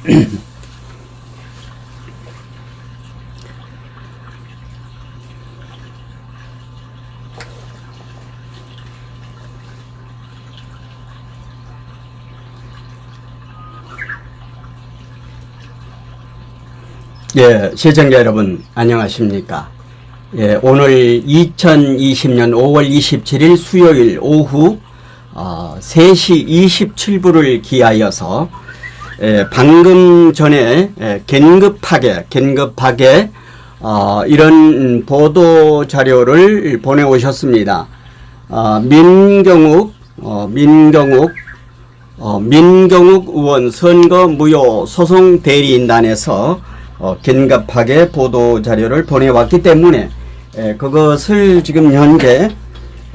예, 시청자 여러분 안녕하십니까? 예, 오늘 2020년 5월 27일 수요일 오후 어, 3시 27분을 기하여서 예, 방금 전에 예, 긴급하게 긴급하게 어, 이런 보도 자료를 보내 오셨습니다. 어, 민경욱 어, 민경욱 어, 민경욱 의원 선거 무효 소송 대리인단에서 어, 긴급하게 보도 자료를 보내왔기 때문에 에, 그것을 지금 현재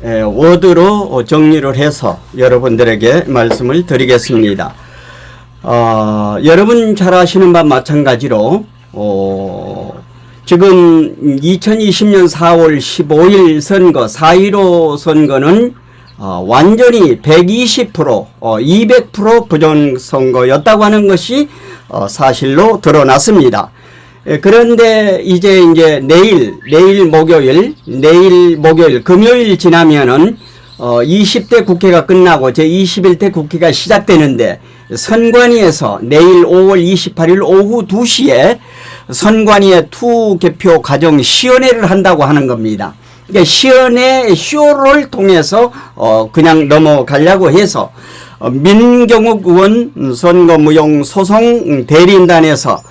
에, 워드로 어, 정리를 해서 여러분들에게 말씀을 드리겠습니다. 어, 여러분 잘 아시는 바와 마찬가지로 어, 지금 2020년 4월 15일 선거 4.15 선거는 어, 완전히 120% 어, 200% 부정선거였다고 하는 것이 어, 사실로 드러났습니다. 예, 그런데 이제 이제 내일 내일 목요일 내일 목요일 금요일 지나면은 어 20대 국회가 끝나고 제 21대 국회가 시작되는데 선관위에서 내일 5월 28일 오후 2시에 선관위의 투 개표 과정 시연회를 한다고 하는 겁니다. 그러니까 시연회 쇼를 통해서 어 그냥 넘어가려고 해서 어, 민경욱 의원 선거무용 소송 대리인단에서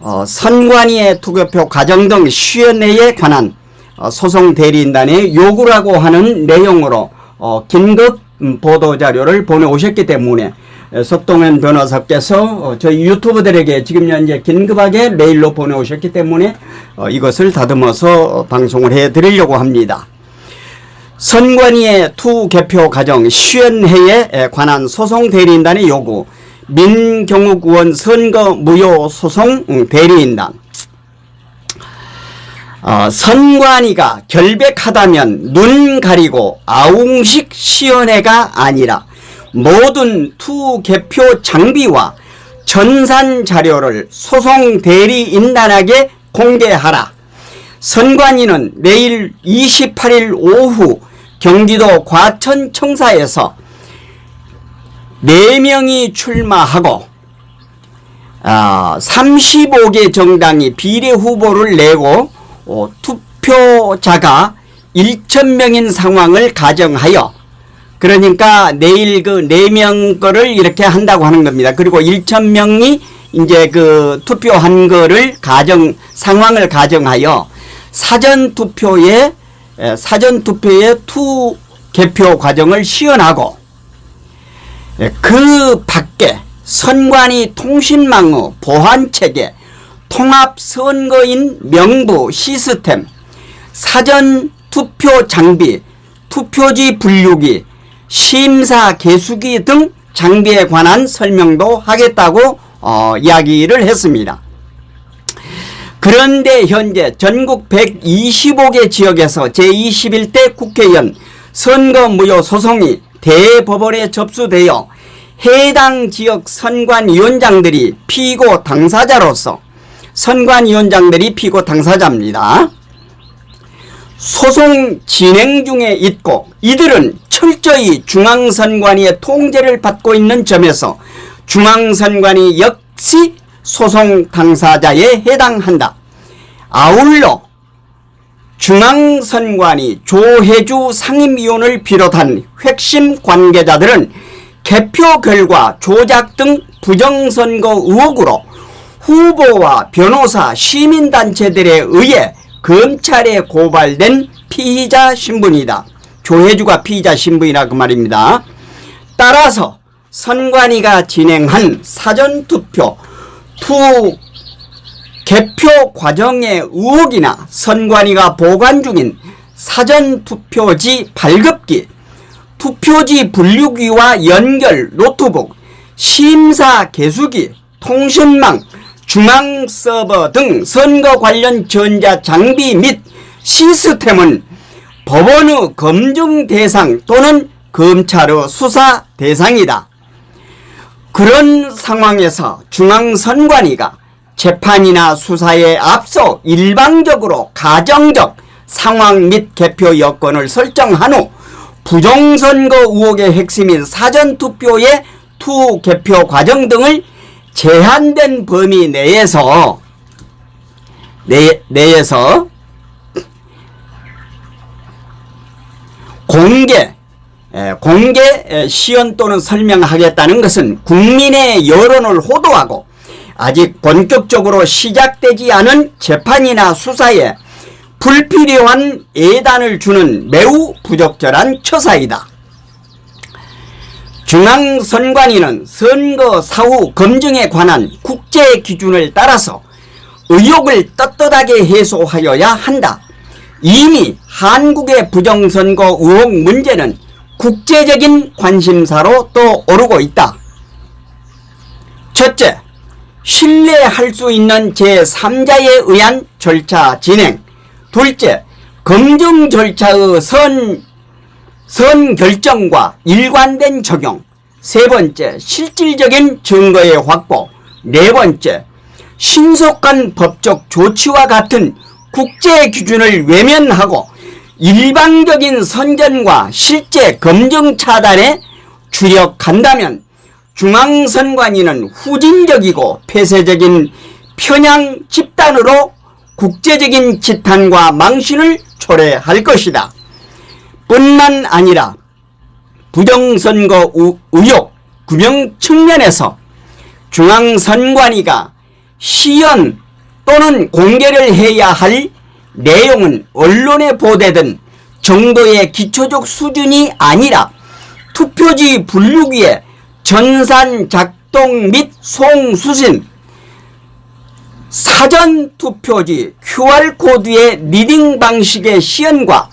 어, 선관위의 투표표 과정 등 시연회에 관한 어, 소송 대리인단의 요구라고 하는 내용으로 어, 긴급 음, 보도 자료를 보내오셨기 때문에 에, 석동현 변호사께서 어, 저희 유튜버들에게 지금 현재 긴급하게 메일로 보내오셨기 때문에 어, 이것을 다듬어서 어, 방송을 해드리려고 합니다. 선관위의 투 개표 과정 시연회에 관한 소송 대리인단의 요구 민경욱 의원 선거 무효 소송 대리인단 어, 선관위가 결백하다면 눈 가리고 아웅식 시연회가 아니라 모든 투 개표 장비와 전산 자료를 소송 대리인단에게 공개하라. 선관위는 내일 28일 오후 경기도 과천청사에서 4명이 출마하고 아, 35개 정당이 비례 후보를 내고 어, 투표자가 1,000명인 상황을 가정하여 그러니까 내일 그 4명 거를 이렇게 한다고 하는 겁니다. 그리고 1,000명이 이제 그 투표한 거를 가정 상황을 가정하여 사전 투표에 에, 사전 투표의 투 개표 과정을 시연하고 에, 그 밖에 선관위 통신망의 보안 체계, 통합 선거인 명부 시스템, 사전 투표 장비, 투표지 분류기, 심사 개수기 등 장비에 관한 설명도 하겠다고 어, 이야기를 했습니다. 그런데 현재 전국 125개 지역에서 제21대 국회의원 선거 무효 소송이 대법원에 접수되어 해당 지역 선관위원장들이 피고 당사자로서 선관위원장들이 피고 당사자입니다. 소송 진행 중에 있고 이들은 철저히 중앙선관위의 통제를 받고 있는 점에서 중앙선관위 역시 소송 당사자에 해당한다. 아울러 중앙선관위 조혜주 상임위원을 비롯한 핵심 관계자들은 개표 결과 조작 등 부정선거 의혹으로 후보와 변호사, 시민단체들에 의해 검찰에 고발된 피의자 신분이다. 조혜주가 피의자 신분이라 그 말입니다. 따라서 선관위가 진행한 사전투표 투 개표 과정의 의혹이나 선관위가 보관 중인 사전투표지 발급기, 투표지 분류기와 연결 노트북, 심사 개수기, 통신망, 중앙 서버 등 선거 관련 전자 장비 및 시스템은 법원의 검증 대상 또는 검찰의 수사 대상이다. 그런 상황에서 중앙선관위가 재판이나 수사에 앞서 일방적으로 가정적 상황 및 개표 여건을 설정한 후 부정선거 의혹의 핵심인 사전투표의 투 개표 과정 등을 제한된 범위 내에서 내, 내에서 공개 에, 공개 에, 시연 또는 설명하겠다는 것은 국민의 여론을 호도하고 아직 본격적으로 시작되지 않은 재판이나 수사에 불필요한 예단을 주는 매우 부적절한 처사이다. 중앙선관위는 선거 사후 검증에 관한 국제 기준을 따라서 의혹을 떳떳하게 해소하여야 한다. 이미 한국의 부정선거 의혹 문제는 국제적인 관심사로 또 오르고 있다. 첫째, 신뢰할 수 있는 제3자에 의한 절차 진행. 둘째, 검증 절차의 선, 선 결정과 일관된 적용. 세 번째, 실질적인 증거의 확보. 네 번째, 신속한 법적 조치와 같은 국제 기준을 외면하고 일방적인 선전과 실제 검증 차단에 주력한다면 중앙선관위는 후진적이고 폐쇄적인 편향 집단으로 국제적인 지탄과 망신을 초래할 것이다. 뿐만 아니라 부정선거 우- 의혹 규명 측면에서 중앙선관위가 시연 또는 공개를 해야 할 내용은 언론에 보도된 정도의 기초적 수준이 아니라 투표지 분류기에 전산 작동 및 송수신 사전 투표지 QR코드의 리딩 방식의 시연과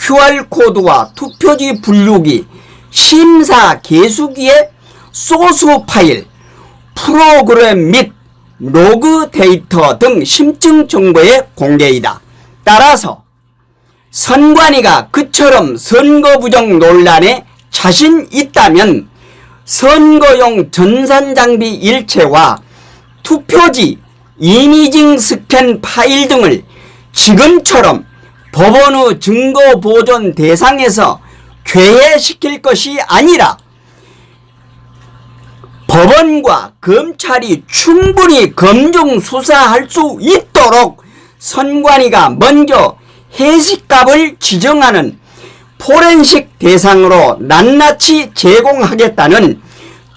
QR코드와 투표지 분류기 심사 개수기의 소스 파일 프로그램 및 로그 데이터 등 심증 정보의 공개이다. 따라서 선관위가 그처럼 선거 부정 논란에 자신 있다면 선거용 전산 장비 일체와 투표지 이미징 스캔 파일 등을 지금처럼 법원의 증거 보존 대상에서 괴해시킬 것이 아니라 법원과 검찰이 충분히 검증 수사할 수 있도록 선관위가 먼저 해식값을 지정하는 포렌식 대상으로 낱낱이 제공하겠다는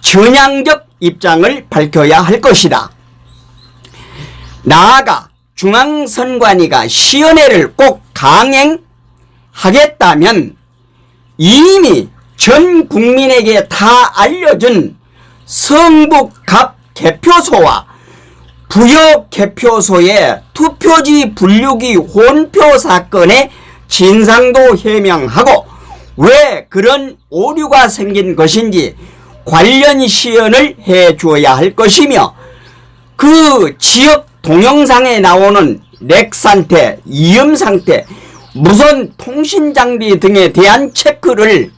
전향적 입장을 밝혀야 할 것이다. 나아가 중앙선관위가 시연회를 꼭 강행하겠다면 이미 전 국민에게 다 알려준 성북갑 개표소와 부역 개표소의 투표지 분류기 혼표 사건의 진상도 해명하고 왜 그런 오류가 생긴 것인지 관련 시연을 해 주어야 할 것이며 그 지역 동영상에 나오는 렉 상태, 이음 상태, 무선 통신 장비 등에 대한 체크를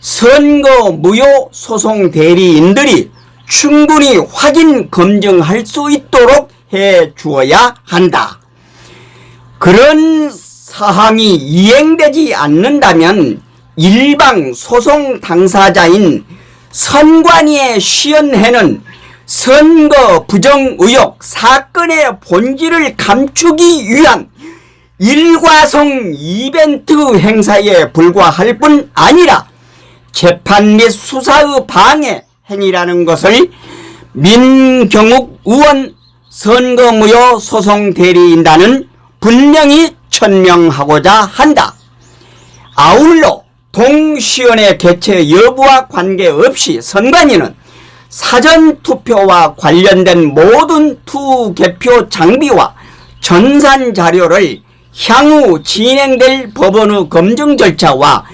선거 무효 소송 대리인들이 충분히 확인 검증할 수 있도록 해 주어야 한다. 그런 사항이 이행되지 않는다면 일방 소송 당사자인 선관위의 시연회는 선거 부정 의혹 사건의 본질을 감추기 위한 일과성 이벤트 행사에 불과할 뿐 아니라 재판 및 수사의 방해 행위라는 것을 민경욱 의원 선거무효 소송 대리인단은 분명히 천명하고자 한다. 아울러 동시연의 개최 여부와 관계없이 선관위는 사전투표와 관련된 모든 투개표 장비와 전산 자료를 향후 진행될 법원의 검증 절차와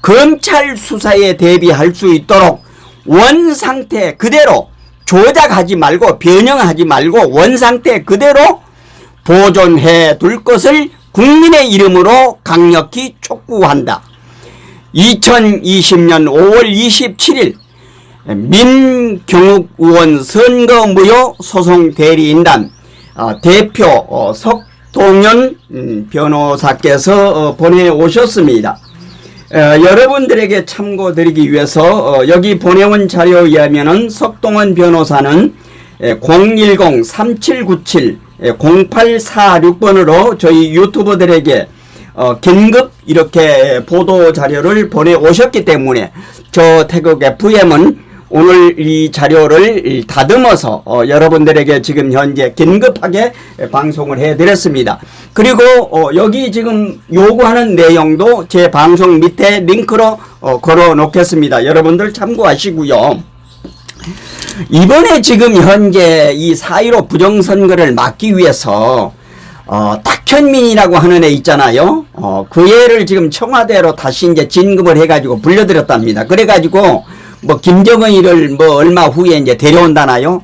검찰 수사에 대비할 수 있도록 원 상태 그대로 조작하지 말고 변형하지 말고 원 상태 그대로 보존해 둘 것을 국민의 이름으로 강력히 촉구한다. 2020년 5월 27일 민경욱 의원 선거무효 소송 대리인단 어, 대표 어, 석동현 음, 변호사께서 어, 보내오셨습니다. 어, 여러분들에게 참고드리기 위해서 어, 여기 보내온 자료에 의하면은 석동원 변호사는 010-3797 0846번으로 저희 유튜버들에게 어, 긴급 이렇게 보도 자료를 보내오셨기 때문에 저 태극 FM은 오늘 이 자료를 다듬어서 어, 여러분들에게 지금 현재 긴급하게 방송을 해드렸습니다. 그리고 어, 여기 지금 요구하는 내용도 제 방송 밑에 링크로 어, 걸어 놓겠습니다. 여러분들 참고하시고요. 이번에 지금 현재 이4.15 부정선거를 막기 위해서 어, 탁현민이라고 하는 애 있잖아요. 어, 그 애를 지금 청와대로 다시 이제 진급을 해가지고 불려들였답니다. 그래가지고 뭐 김정은이를 뭐 얼마 후에 이제 데려온다나요?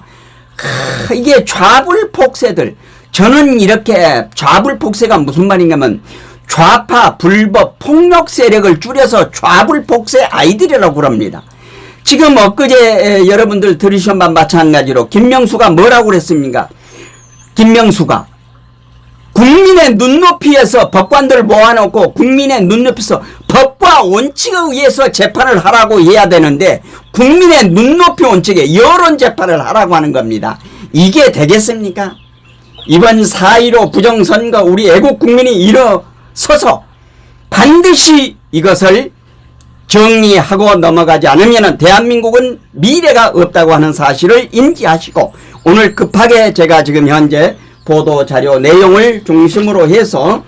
크, 이게 좌불폭세들. 저는 이렇게 좌불폭세가 무슨 말인가면 좌파 불법 폭력 세력을 줄여서 좌불폭세 아이들이라고 그럽니다. 지금 엊그제 에, 여러분들 들으신 바 마찬가지로 김명수가 뭐라고 그랬습니까? 김명수가 국민의 눈높이에서 법관들을 모아놓고 국민의 눈높이에서 법과 원칙에 의해서 재판을 하라고 해야 되는데 국민의 눈높이 원칙에 여론 재판을 하라고 하는 겁니다. 이게 되겠습니까? 이번 4.15 부정선거 우리 애국 국민이 일어서서 반드시 이것을 정리하고 넘어가지 않으면 대한민국은 미래가 없다고 하는 사실을 인지하시고 오늘 급하게 제가 지금 현재 보도 자료 내용을 중심으로 해서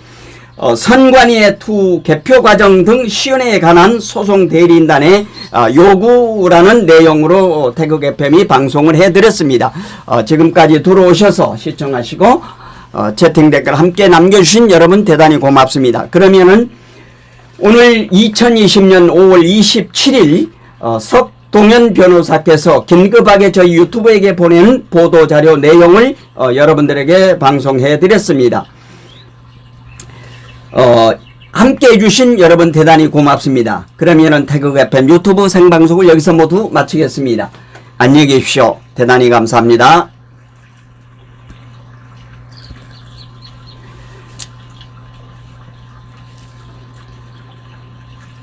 어, 선관위의 투 개표 과정 등 시연에 관한 소송 대리인단의 어, 요구라는 내용으로 태극 FM이 방송을 해드렸습니다. 어, 지금까지 들어오셔서 시청하시고 어, 채팅 댓글 함께 남겨주신 여러분 대단히 고맙습니다. 그러면은 오늘 2020년 5월 27일 어, 석 동현 변호사께서 긴급하게 저희 유튜브에게 보낸 보도 자료 내용을 어, 여러분들에게 방송해 드렸습니다. 어, 함께 해주신 여러분 대단히 고맙습니다. 그러면은 태극 FM 유튜브 생방송을 여기서 모두 마치겠습니다. 안녕히 계십시오. 대단히 감사합니다.